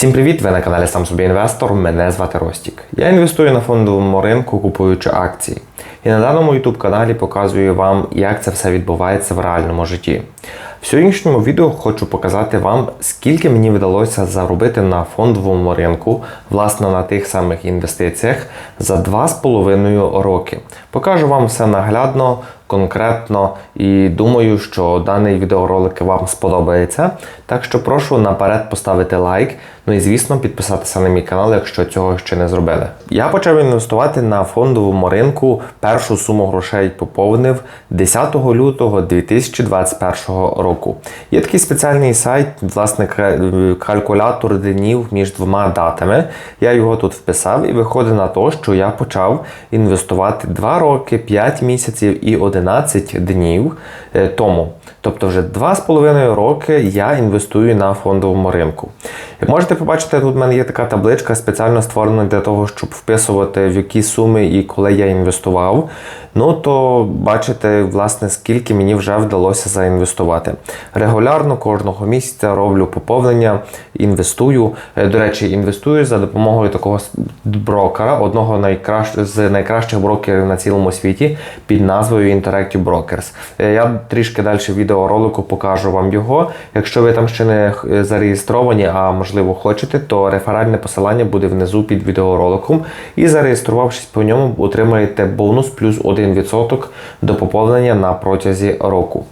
Всім привіт! Ви на каналі Сам собі інвестор. Мене звати Ростік. Я інвестую на фондовому ринку, купуючи акції. І на даному YouTube каналі показую вам, як це все відбувається в реальному житті. В сьогоднішньому відео хочу показати вам, скільки мені вдалося заробити на фондовому ринку, власне на тих самих інвестиціях за 2,5 роки. Покажу вам все наглядно, конкретно і думаю, що даний відеоролик вам сподобається. Так що прошу наперед поставити лайк. Ну і звісно, підписатися на мій канал, якщо цього ще не зробили. Я почав інвестувати на фондовому ринку. Першу суму грошей поповнив 10 лютого 2021 року. Є такий спеціальний сайт, власне, калькулятор днів між двома датами. Я його тут вписав і виходить на те, що я почав інвестувати 2 роки, 5 місяців і 11 днів е, тому. Тобто вже 2,5 роки я інвестую на фондовому ринку. Як можете побачити, тут в мене є така табличка, спеціально створена для того, щоб вписувати в які суми і коли я інвестував. Ну то бачите, власне, скільки мені вже вдалося заінвестувати. Регулярно кожного місяця роблю поповнення, інвестую. Е, До речі, інвестую за допомогою такого брокера, одного найкращ... з найкращих брокерів на цілому світі під назвою Interactive Brokers. Е, Я трішки далі в відеоролику покажу вам його. Якщо ви там ще не е, зареєстровані, а можливо хочете, то реферальне посилання буде внизу під відеороликом. І зареєструвавшись по ньому, отримаєте бонус плюс 1% до поповнення на протязі року.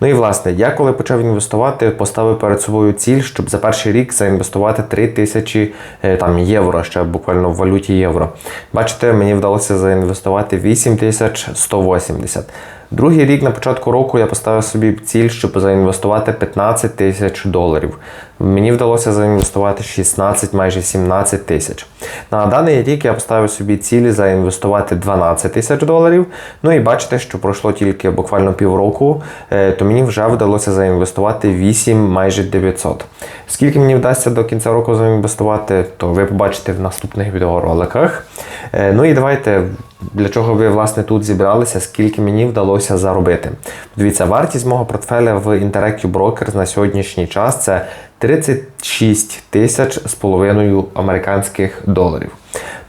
Ну і власне, я коли почав інвестувати, поставив перед собою ціль, щоб за перший рік заінвестувати 3 тисячі е, там, євро, ще буквально в валюті євро. Бачите, мені вдалося заінвестувати 8180. Другий рік на початку року я поставив собі ціль, щоб заінвестувати 15 тисяч доларів. Мені вдалося заінвестувати 16, майже 17 тисяч. На даний рік я поставив собі цілі заінвестувати 12 тисяч доларів. Ну і бачите, що пройшло тільки буквально півроку, е, то мені вже вдалося заінвестувати 8, майже 900. Скільки мені вдасться до кінця року заінвестувати, то ви побачите в наступних відеороликах. Е, Ну і давайте для чого ви власне тут зібралися, скільки мені вдалося заробити. Дивіться, вартість мого портфеля в Interactive Brokers на сьогоднішній час це 36 тисяч з половиною американських доларів.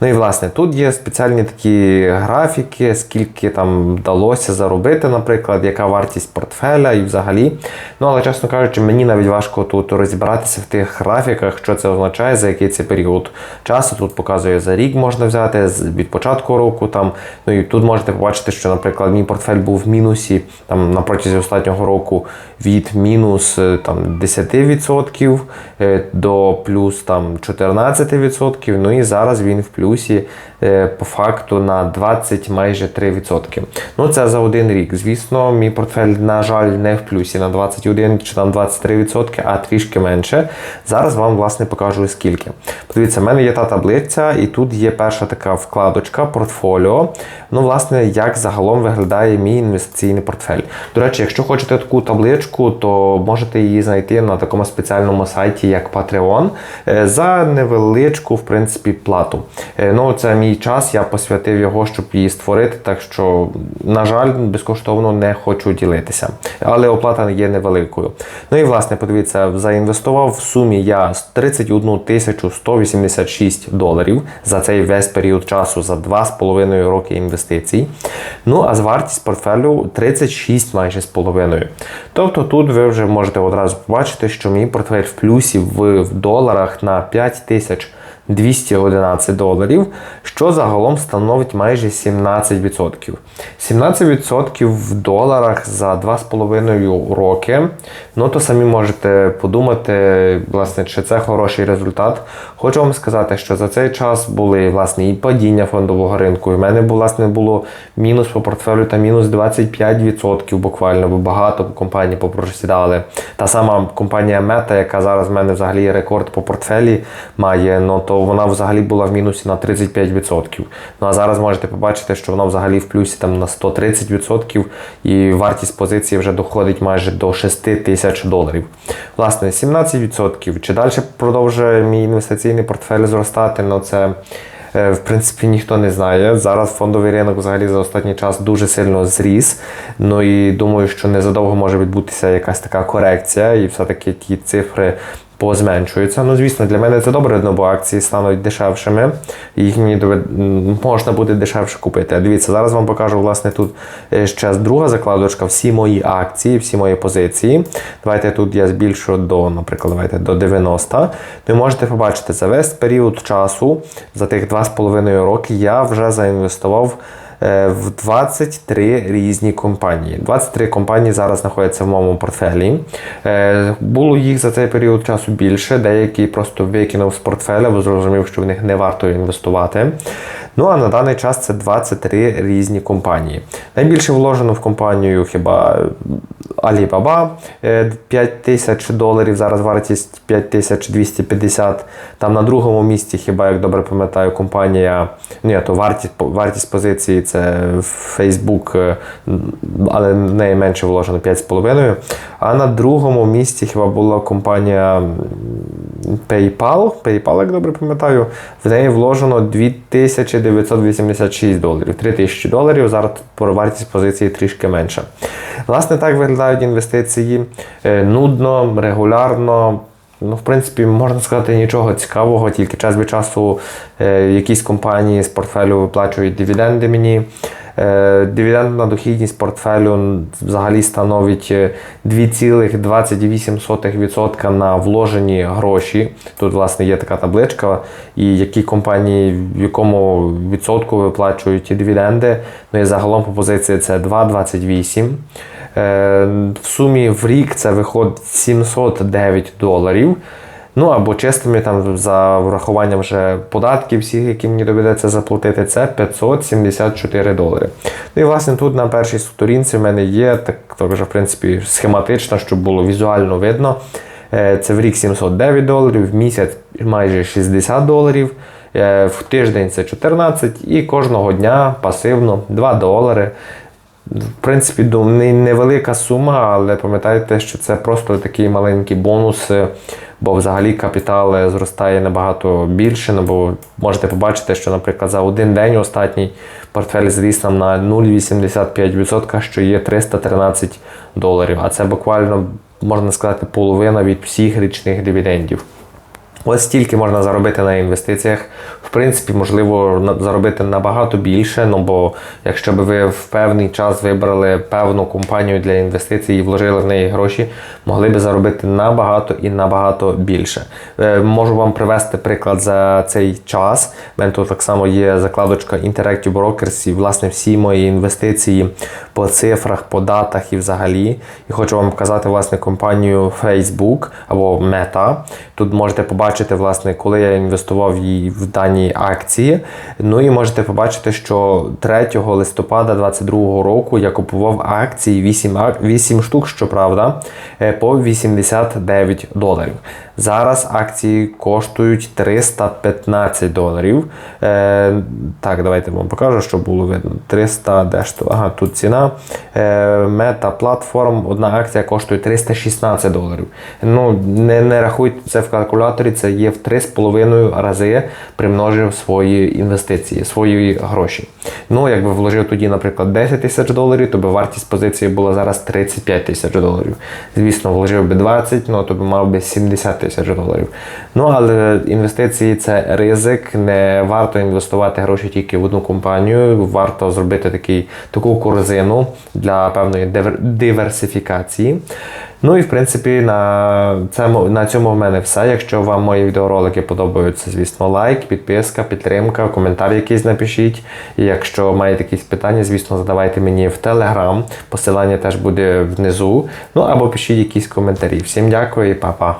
Ну і власне тут є спеціальні такі графіки, скільки там вдалося заробити, наприклад, яка вартість портфеля і взагалі. Ну але чесно кажучи, мені навіть важко тут розібратися в тих графіках, що це означає, за який це період часу. Тут показує за рік можна взяти від початку року. Там ну і тут можете побачити, що, наприклад, мій портфель був в мінусі там на протязі останнього року від мінус е, там 10% е, до плюс там 14%. Ну і зараз він в плюсі е, по факту на 20 майже 3%. Ну це за один рік. Звісно, мій портфель, на жаль, не в плюсі на 21 чи там 23%, а трішки менше. Зараз вам власне покажу скільки. Подивіться, в мене є та таблиця, і тут є перша така вкладочка портфоліо. Ну, власне, як загалом виглядає мій інвестиційний портфель. До речі, якщо хочете таку табличку, то можете її знайти на такому спеціальному сайті, як Patreon, е, за невеличку, в принципі, плату. Е, Ну, це мій час, я посвятив його, щоб її створити. Так що, на жаль, безкоштовно не хочу ділитися. Але оплата є невеликою. Ну і власне, подивіться, заінвестував в сумі я 31 тисячу 186 доларів за цей весь період часу за 2,5 роки інвестицій. Ну, а з вартість портфелю 36 майже з половиною. Тобто тут ви вже можете одразу побачити, що мій портфель в плюсі в, доларах на 5 тисяч 211 доларів, що загалом становить майже 17%. 17% в доларах за 2,5 роки. Ну то самі можете подумати, власне, чи це хороший результат. Хочу вам сказати, що за цей час були власне і падіння фондового ринку. І в мене власне було мінус по портфелю та мінус 25% буквально, бо багато компаній попросідали. Та сама компанія Meta, яка зараз в мене взагалі рекорд по портфелі має, ну то вона взагалі була в мінусі на 35%. Ну а зараз можете побачити, що вона взагалі в плюсі там на 130% і вартість позиції вже доходить майже до 6 тисяч доларів. Власне, 17%. Чи далі продовжує мій інвестиційний портфель зростати? Ну це. е, В принципі, ніхто не знає. Зараз фондовий ринок взагалі за останній час дуже сильно зріс. Ну і думаю, що незадовго може відбутися якась така корекція, і все-таки ті цифри позменшуються. Ну, звісно, для мене це добре, ну, бо акції стануть дешевшими, їх мені можна буде дешевше купити. А Дивіться, зараз вам покажу, власне, тут е, ще друга закладочка, всі мої акції, всі мої позиції. Давайте тут я збільшу до, наприклад, давайте до 90. Ви можете побачити за весь період часу, за тих 2,5 роки, я вже заінвестував в 23 різні компанії. 23 компанії зараз знаходяться в моєму портфелі. Е, Було їх за цей період часу більше, деякі просто викинув з портфеля, бо зрозумів, що в них не варто інвестувати. Ну а на даний час це 23 різні компанії. Найбільше вложено в компанію хіба Alibaba е, 5 тисяч доларів, зараз вартість 5250. Там на другому місці, хіба як добре пам'ятаю, компанія. Ні, то вартість, вартість позиції це Facebook, е, але в неї менше вложено 5,5. А на другому місці хіба була компанія PayPal. PayPal, як добре пам'ятаю, в неї вложено 2986 доларів. 3000 доларів. Зараз вартість позиції трішки менша. Власне, так виглядають інвестиції Е, нудно, регулярно. Ну, в принципі, можна сказати, нічого цікавого, тільки час від часу е, якісь компанії з портфелю виплачують дивіденди мені. Е, дивідендна дохідність портфелю взагалі становить е, 2,28% на вложені гроші. Тут, власне, є така табличка, і які компанії в якому відсотку виплачують дивіденди. Ну і загалом по позиції це 2,28. Е, В сумі в рік це виходить 709 доларів. Ну або чистими там за врахуванням вже податків, всіх, які мені доведеться заплатити, це 574 долари. Ну і власне тут на першій сторінці в мене є так, так в принципі схематично, щоб було візуально видно. Е, Це в рік 709 доларів, в місяць майже 60 доларів, е, в тиждень це 14 і кожного дня пасивно 2 долари. В принципі, невелика сума, але пам'ятайте, що це просто такий маленький бонус, е, бо взагалі капітал е, зростає набагато більше. Ну, бо можете побачити, що, наприклад, за один день останній портфель зріс нам на 0,85%, що є 313 доларів. А це буквально, можна сказати, половина від всіх річних дивідендів. Ось стільки можна заробити на інвестиціях. В принципі, можливо заробити набагато більше. Ну бо якщо б ви в певний час вибрали певну компанію для інвестицій і вложили в неї гроші, могли б заробити набагато і набагато більше. Е, Можу вам привести приклад за цей час. У мене тут так само є закладочка Interactive Brokers і власне всі мої інвестиції по цифрах, по датах і взагалі. І хочу вам показати власне компанію Facebook або Meta. Тут можете побачити, власне, коли я інвестував її в дані акції. Ну і можете побачити, що 3 листопада 2022 року я купував акції 8, 8 штук, щоправда, е, по 89 доларів. Зараз акції коштують 315 доларів. Е, так, давайте вам покажу, щоб було видно. 300, де ж то? Ага, тут ціна. Е, мета платформ, одна акція коштує 316 доларів. Ну, не, не рахуйте це в калькуляторі, це є в 3,5 рази примножив свої інвестиції, свої гроші. Ну, якби вложив тоді, наприклад, 10 тисяч доларів, то би вартість позиції була зараз 35 тисяч доларів. Звісно, вложив би 20, ну то би мав би 70 тисяч доларів. Ну, але інвестиції це ризик, не варто інвестувати гроші тільки в одну компанію, варто зробити такий, таку корзину для певної дивер- диверсифікації. Ну і в принципі на, цьому, на цьому в мене все. Якщо вам мої відеоролики подобаються, звісно, лайк, підписка, підтримка, коментар якийсь напишіть. І якщо маєте якісь питання, звісно, задавайте мені в Телеграм. Посилання теж буде внизу. Ну або пишіть якісь коментарі. Всім дякую і па-па.